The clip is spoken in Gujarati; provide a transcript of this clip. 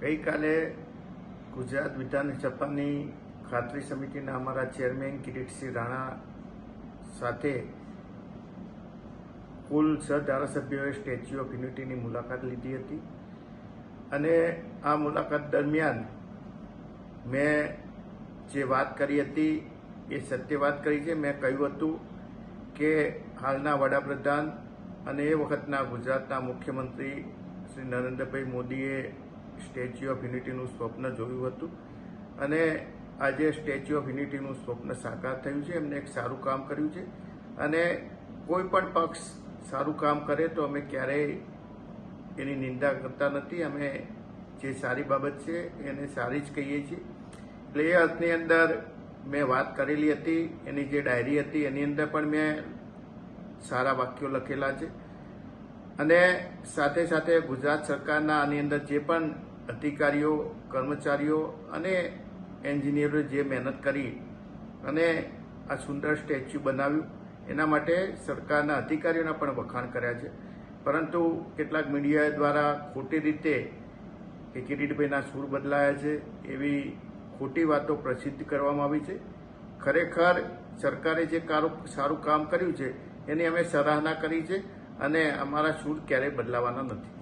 ગઈકાલે ગુજરાત વિધાનસભાની ખાતરી સમિતિના અમારા ચેરમેન કિરીટસિંહ રાણા સાથે કુલ છ ધારાસભ્યોએ સ્ટેચ્યુ ઓફ યુનિટીની મુલાકાત લીધી હતી. અને આ મુલાકાત દરમિયાન મેં જે વાત કરી હતી એ સત્ય વાત કરી છે. મેં કહ્યું હતું કે હાલના વડાપ્રધાન અને એ વખતના ગુજરાતના મુખ્યમંત્રી શ્રી નરેન્દ્રભાઈ મોદીએ સ્ટેચ્યુ ઓફ યુનિટીનું સ્વપ્ન જોયું હતું. અને આજે સ્ટેચ્યુ ઓફ યુનિટીનું સ્વપ્ન સાકાર થયું છે. એમને એક સારું કામ કર્યું છે. અને કોઈ પણ પક્ષ સારું કામ કરે તો અમે ક્યારેય એની નિંદા કરતા નથી. અમે જે સારી બાબત છે એને સારી જ કહીએ છીએ. એટલે એ અર્થની અંદર મેં વાત કરેલી હતી. એની જે ડાયરી હતી એની અંદર પણ મેં સારા વાક્યો લખેલા છે. અને સાથે સાથે ગુજરાત સરકારના આની અંદર જે પણ અધિકારીઓ, કર્મચારીઓ અને એન્જિનિયરોએ જે મહેનત કરી અને આ સુંદર સ્ટેચ્યુ બનાવ્યું, એના માટે સરકારના અધિકારીઓના પણ વખાણ કર્યા છે. પરંતુ કેટલાક મીડિયા દ્વારા ખોટી રીતે કે કિરીટભાઈના સૂર બદલાયા છે એવી ખોટી વાતો પ્રસિદ્ધ કરવામાં આવી છે. ખરેખર સરકારે જે સારું કામ કર્યું છે, એની અમે સરાહના કરી છે અને અમારા સૂર ક્યારેય બદલાવાના નથી.